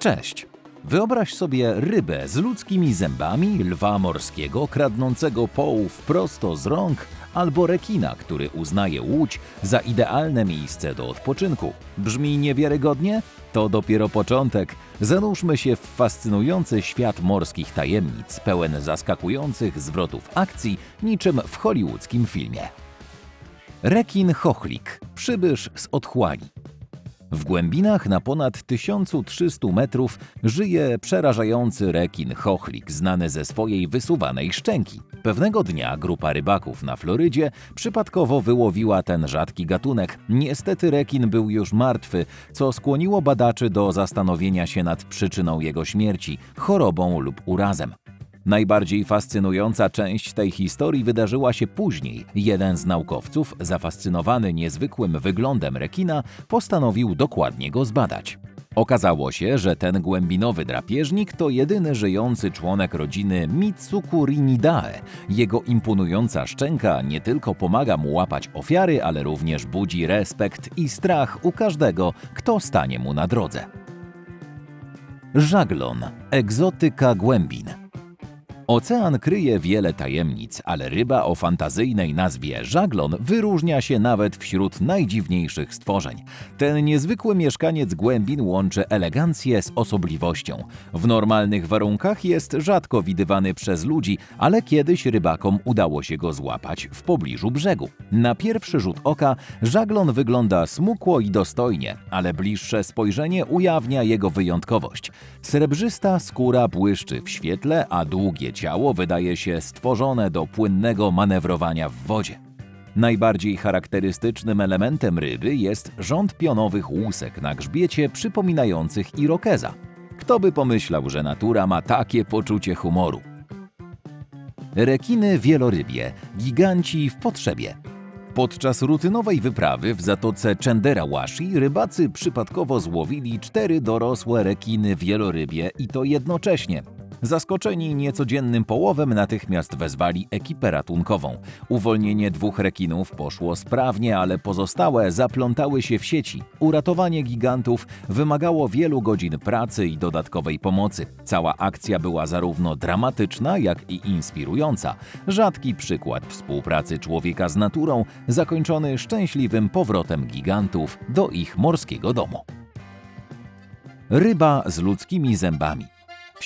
Cześć! Wyobraź sobie rybę z ludzkimi zębami, lwa morskiego kradnącego połów prosto z rąk, albo rekina, który uznaje łódź za idealne miejsce do odpoczynku. Brzmi niewiarygodnie? To dopiero początek. Zanurzmy się w fascynujący świat morskich tajemnic, pełen zaskakujących zwrotów akcji, niczym w hollywoodzkim filmie. Rekin chochlik, przybysz z otchłani. W głębinach na ponad 1300 metrów żyje przerażający rekin chochlik, znany ze swojej wysuwanej szczęki. Pewnego dnia grupa rybaków na Florydzie przypadkowo wyłowiła ten rzadki gatunek. Niestety rekin był już martwy, co skłoniło badaczy do zastanowienia się nad przyczyną jego śmierci chorobą lub urazem. Najbardziej fascynująca część tej historii wydarzyła się później. Jeden z naukowców, zafascynowany niezwykłym wyglądem rekina, postanowił dokładnie go zbadać. Okazało się, że ten głębinowy drapieżnik to jedyny żyjący członek rodziny Mitsukurinidae. Jego imponująca szczęka nie tylko pomaga mu łapać ofiary, ale również budzi respekt i strach u każdego, kto stanie mu na drodze. Żaglon egzotyka głębin. Ocean kryje wiele tajemnic, ale ryba o fantazyjnej nazwie żaglon wyróżnia się nawet wśród najdziwniejszych stworzeń. Ten niezwykły mieszkaniec głębin łączy elegancję z osobliwością. W normalnych warunkach jest rzadko widywany przez ludzi, ale kiedyś rybakom udało się go złapać w pobliżu brzegu. Na pierwszy rzut oka żaglon wygląda smukło i dostojnie, ale bliższe spojrzenie ujawnia jego wyjątkowość. Srebrzysta skóra błyszczy w świetle, a długie ciało wydaje się stworzone do płynnego manewrowania w wodzie. Najbardziej charakterystycznym elementem ryby jest rząd pionowych łusek na grzbiecie przypominających irokeza. Kto by pomyślał, że natura ma takie poczucie humoru? Rekiny wielorybie, giganci w potrzebie. Podczas rutynowej wyprawy w zatoce Chenderawashi rybacy przypadkowo złowili cztery dorosłe rekiny wielorybie i to jednocześnie. Zaskoczeni niecodziennym połowem natychmiast wezwali ekipę ratunkową. Uwolnienie dwóch rekinów poszło sprawnie, ale pozostałe zaplątały się w sieci. Uratowanie gigantów wymagało wielu godzin pracy i dodatkowej pomocy. Cała akcja była zarówno dramatyczna, jak i inspirująca. Rzadki przykład współpracy człowieka z naturą, zakończony szczęśliwym powrotem gigantów do ich morskiego domu. Ryba z ludzkimi zębami.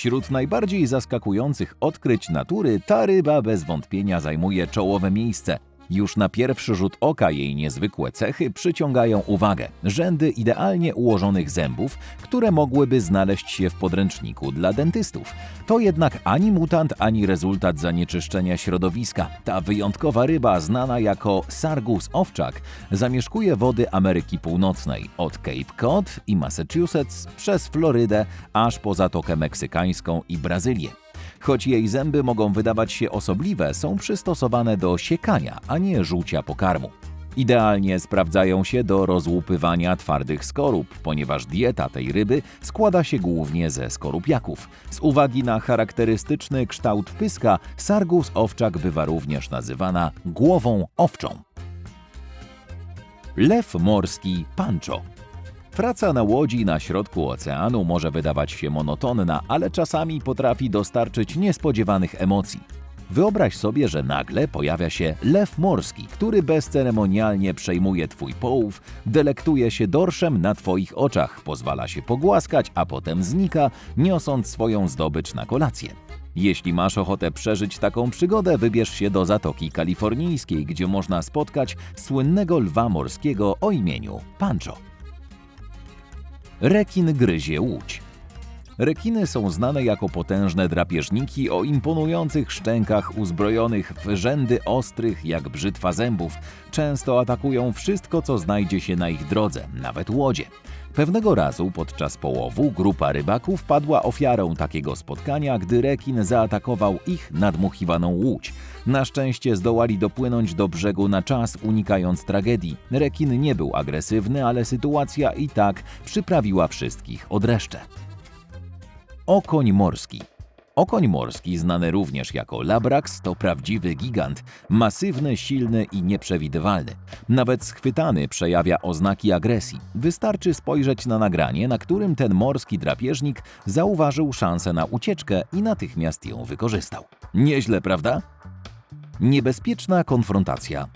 Wśród najbardziej zaskakujących odkryć natury ta ryba bez wątpienia zajmuje czołowe miejsce. Już na pierwszy rzut oka jej niezwykłe cechy przyciągają uwagę. Rzędy idealnie ułożonych zębów, które mogłyby znaleźć się w podręczniku dla dentystów. To jednak ani mutant, ani rezultat zanieczyszczenia środowiska. Ta wyjątkowa ryba, znana jako Sargus owczak, zamieszkuje wody Ameryki Północnej od Cape Cod i Massachusetts przez Florydę aż po Zatokę Meksykańską i Brazylię. Choć jej zęby mogą wydawać się osobliwe, są przystosowane do siekania, a nie żucia pokarmu. Idealnie sprawdzają się do rozłupywania twardych skorup, ponieważ dieta tej ryby składa się głównie ze skorupiaków. Z uwagi na charakterystyczny kształt pyska, sargus owczak bywa również nazywana głową owczą. Lew morski pancho. Praca na łodzi na środku oceanu może wydawać się monotonna, ale czasami potrafi dostarczyć niespodziewanych emocji. Wyobraź sobie, że nagle pojawia się lew morski, który bezceremonialnie przejmuje twój połów, delektuje się dorszem na twoich oczach, pozwala się pogłaskać, a potem znika, niosąc swoją zdobycz na kolację. Jeśli masz ochotę przeżyć taką przygodę, wybierz się do Zatoki Kalifornijskiej, gdzie można spotkać słynnego lwa morskiego o imieniu Pancho. Rekin gryzie łódź. Rekiny są znane jako potężne drapieżniki o imponujących szczękach uzbrojonych w rzędy ostrych jak brzytwa zębów. Często atakują wszystko, co znajdzie się na ich drodze, nawet łodzie. Pewnego razu podczas połowu grupa rybaków padła ofiarą takiego spotkania, gdy rekin zaatakował ich nadmuchiwaną łódź. Na szczęście zdołali dopłynąć do brzegu na czas, unikając tragedii. Rekin nie był agresywny, ale sytuacja i tak przyprawiła wszystkich o dreszcze. Okoń morski. Okoń morski, znany również jako labrax, to prawdziwy gigant, masywny, silny i nieprzewidywalny. Nawet schwytany przejawia oznaki agresji. Wystarczy spojrzeć na nagranie, na którym ten morski drapieżnik zauważył szansę na ucieczkę i natychmiast ją wykorzystał. Nieźle, prawda? Niebezpieczna konfrontacja.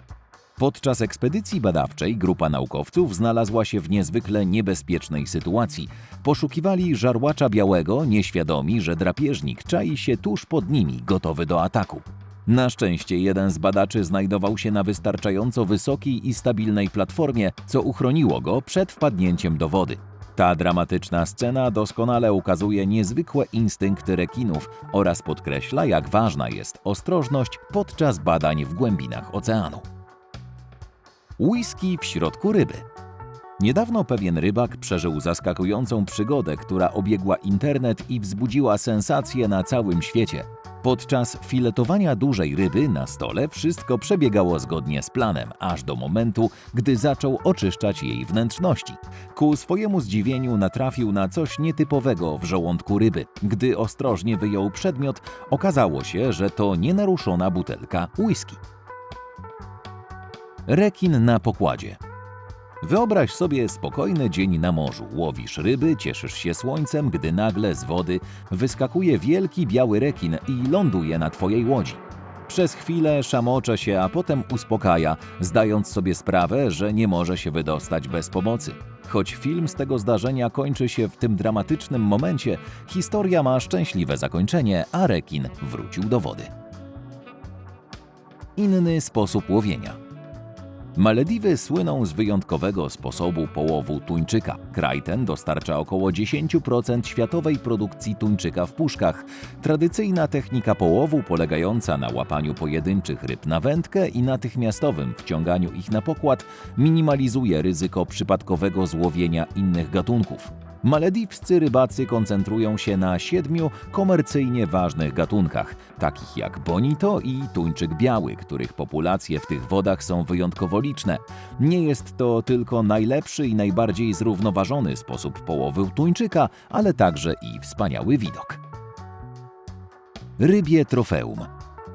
Podczas ekspedycji badawczej grupa naukowców znalazła się w niezwykle niebezpiecznej sytuacji. Poszukiwali żarłacza białego, nieświadomi, że drapieżnik czai się tuż pod nimi, gotowy do ataku. Na szczęście jeden z badaczy znajdował się na wystarczająco wysokiej i stabilnej platformie, co uchroniło go przed wpadnięciem do wody. Ta dramatyczna scena doskonale ukazuje niezwykłe instynkty rekinów oraz podkreśla, jak ważna jest ostrożność podczas badań w głębinach oceanu. Whisky w środku ryby. Niedawno pewien rybak przeżył zaskakującą przygodę, która obiegła internet i wzbudziła sensację na całym świecie. Podczas filetowania dużej ryby na stole wszystko przebiegało zgodnie z planem, aż do momentu, gdy zaczął oczyszczać jej wnętrzności. Ku swojemu zdziwieniu natrafił na coś nietypowego w żołądku ryby. Gdy ostrożnie wyjął przedmiot, okazało się, że to nienaruszona butelka whisky. Rekin na pokładzie. Wyobraź sobie spokojny dzień na morzu. Łowisz ryby, cieszysz się słońcem, gdy nagle z wody wyskakuje wielki biały rekin i ląduje na twojej łodzi. Przez chwilę szamocze się, a potem uspokaja, zdając sobie sprawę, że nie może się wydostać bez pomocy. Choć film z tego zdarzenia kończy się w tym dramatycznym momencie, historia ma szczęśliwe zakończenie, a rekin wrócił do wody. Inny sposób łowienia. Malediwy słyną z wyjątkowego sposobu połowu tuńczyka. Kraj ten dostarcza około 10% światowej produkcji tuńczyka w puszkach. Tradycyjna technika połowu polegająca na łapaniu pojedynczych ryb na wędkę i natychmiastowym wciąganiu ich na pokład minimalizuje ryzyko przypadkowego złowienia innych gatunków. Malediwscy rybacy koncentrują się na siedmiu komercyjnie ważnych gatunkach, takich jak bonito i tuńczyk biały, których populacje w tych wodach są wyjątkowo liczne. Nie jest to tylko najlepszy i najbardziej zrównoważony sposób połowu tuńczyka, ale także i wspaniały widok. Rybie trofeum.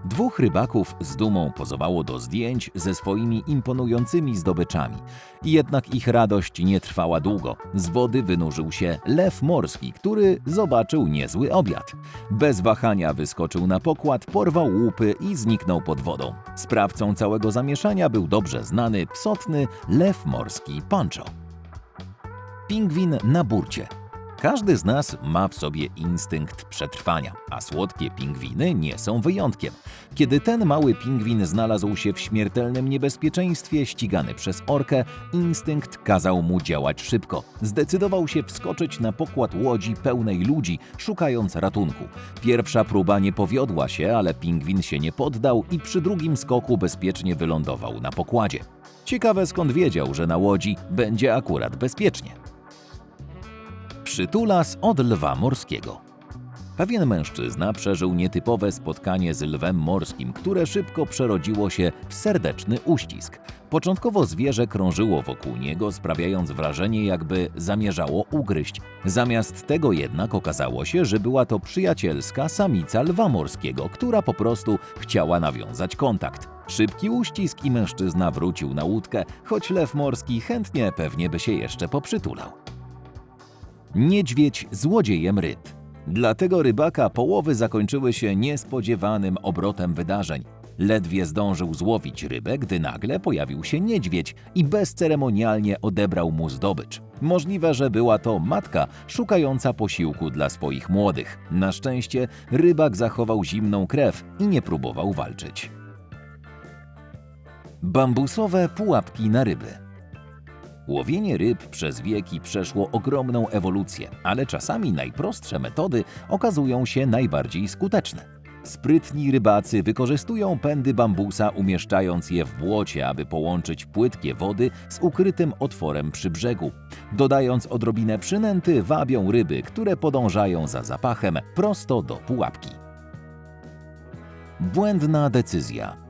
Dwóch rybaków z dumą pozowało do zdjęć ze swoimi imponującymi zdobyczami. Jednak ich radość nie trwała długo. Z wody wynurzył się lew morski, który zobaczył niezły obiad. Bez wahania wyskoczył na pokład, porwał łupy i zniknął pod wodą. Sprawcą całego zamieszania był dobrze znany, psotny lew morski Pancho. Pingwin na burcie. Każdy z nas ma w sobie instynkt przetrwania, a słodkie pingwiny nie są wyjątkiem. Kiedy ten mały pingwin znalazł się w śmiertelnym niebezpieczeństwie, ścigany przez orkę, instynkt kazał mu działać szybko. Zdecydował się wskoczyć na pokład łodzi pełnej ludzi, szukając ratunku. Pierwsza próba nie powiodła się, ale pingwin się nie poddał i przy drugim skoku bezpiecznie wylądował na pokładzie. Ciekawe skąd wiedział, że na łodzi będzie akurat bezpiecznie. Przytulas od lwa morskiego. Pewien mężczyzna przeżył nietypowe spotkanie z lwem morskim, które szybko przerodziło się w serdeczny uścisk. Początkowo zwierzę krążyło wokół niego, sprawiając wrażenie, jakby zamierzało ugryźć. Zamiast tego jednak okazało się, że była to przyjacielska samica lwa morskiego, która po prostu chciała nawiązać kontakt. Szybki uścisk i mężczyzna wrócił na łódkę, choć lew morski chętnie pewnie by się jeszcze poprzytulał. Niedźwiedź złodziejem ryb. Dla tego rybaka połowy zakończyły się niespodziewanym obrotem wydarzeń. Ledwie zdążył złowić rybę, gdy nagle pojawił się niedźwiedź i bezceremonialnie odebrał mu zdobycz. Możliwe, że była to matka szukająca posiłku dla swoich młodych. Na szczęście rybak zachował zimną krew i nie próbował walczyć. Bambusowe pułapki na ryby. Łowienie ryb przez wieki przeszło ogromną ewolucję, ale czasami najprostsze metody okazują się najbardziej skuteczne. Sprytni rybacy wykorzystują pędy bambusa, umieszczając je w błocie, aby połączyć płytkie wody z ukrytym otworem przy brzegu. Dodając odrobinę przynęty, wabią ryby, które podążają za zapachem prosto do pułapki. Błędna decyzja.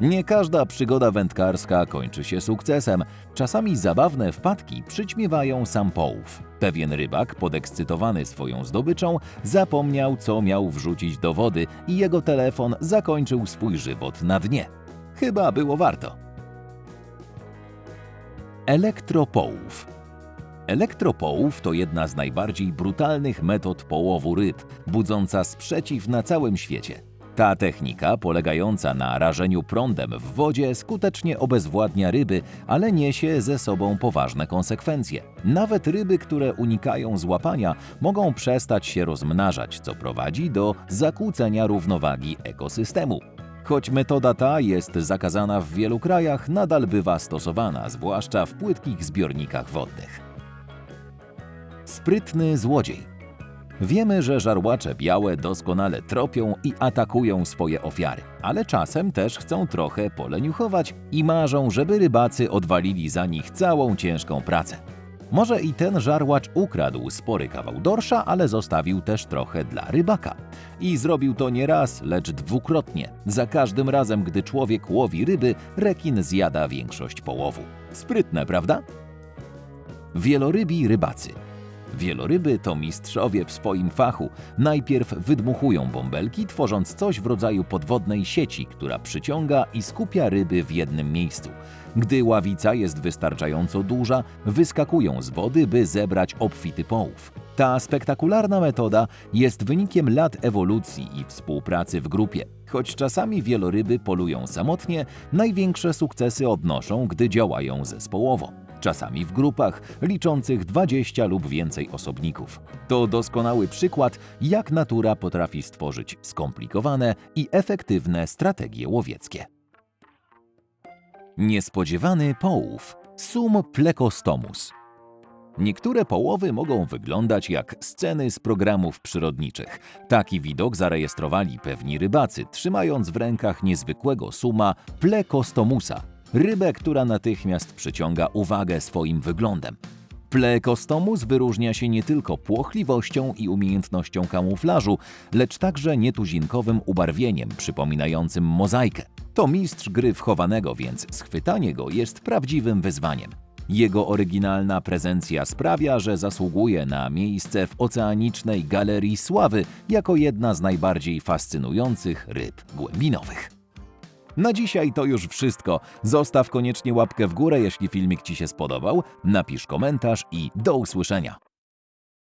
Nie każda przygoda wędkarska kończy się sukcesem. Czasami zabawne wpadki przyćmiewają sam połów. Pewien rybak, podekscytowany swoją zdobyczą, zapomniał, co miał wrzucić do wody i jego telefon zakończył swój żywot na dnie. Chyba było warto. Elektropołów. Elektropołów to jedna z najbardziej brutalnych metod połowu ryb, budząca sprzeciw na całym świecie. Ta technika, polegająca na rażeniu prądem w wodzie, skutecznie obezwładnia ryby, ale niesie ze sobą poważne konsekwencje. Nawet ryby, które unikają złapania, mogą przestać się rozmnażać, co prowadzi do zakłócenia równowagi ekosystemu. Choć metoda ta jest zakazana w wielu krajach, nadal bywa stosowana, zwłaszcza w płytkich zbiornikach wodnych. Sprytny złodziej. Wiemy, że żarłacze białe doskonale tropią i atakują swoje ofiary, ale czasem też chcą trochę poleniuchować i marzą, żeby rybacy odwalili za nich całą ciężką pracę. Może i ten żarłacz ukradł spory kawał dorsza, ale zostawił też trochę dla rybaka. I zrobił to nie raz, lecz dwukrotnie. Za każdym razem, gdy człowiek łowi ryby, rekin zjada większość połowu. Sprytne, prawda? Wielorybi rybacy. Wieloryby to mistrzowie w swoim fachu. Najpierw wydmuchują bąbelki, tworząc coś w rodzaju podwodnej sieci, która przyciąga i skupia ryby w jednym miejscu. Gdy ławica jest wystarczająco duża, wyskakują z wody, by zebrać obfity połów. Ta spektakularna metoda jest wynikiem lat ewolucji i współpracy w grupie. Choć czasami wieloryby polują samotnie, największe sukcesy odnoszą, gdy działają zespołowo czasami w grupach liczących 20 lub więcej osobników. To doskonały przykład, jak natura potrafi stworzyć skomplikowane i efektywne strategie łowieckie. Niespodziewany połów Sum plecostomus Niektóre połowy mogą wyglądać jak sceny z programów przyrodniczych. Taki widok zarejestrowali pewni rybacy, trzymając w rękach niezwykłego suma plecostomusa, rybę, która natychmiast przyciąga uwagę swoim wyglądem. Plecostomus wyróżnia się nie tylko płochliwością i umiejętnością kamuflażu, lecz także nietuzinkowym ubarwieniem przypominającym mozaikę. To mistrz gry wchowanego, więc schwytanie go jest prawdziwym wyzwaniem. Jego oryginalna prezencja sprawia, że zasługuje na miejsce w oceanicznej galerii sławy jako jedna z najbardziej fascynujących ryb głębinowych. Na dzisiaj to już wszystko. Zostaw koniecznie łapkę w górę, jeśli filmik Ci się spodobał, napisz komentarz i do usłyszenia.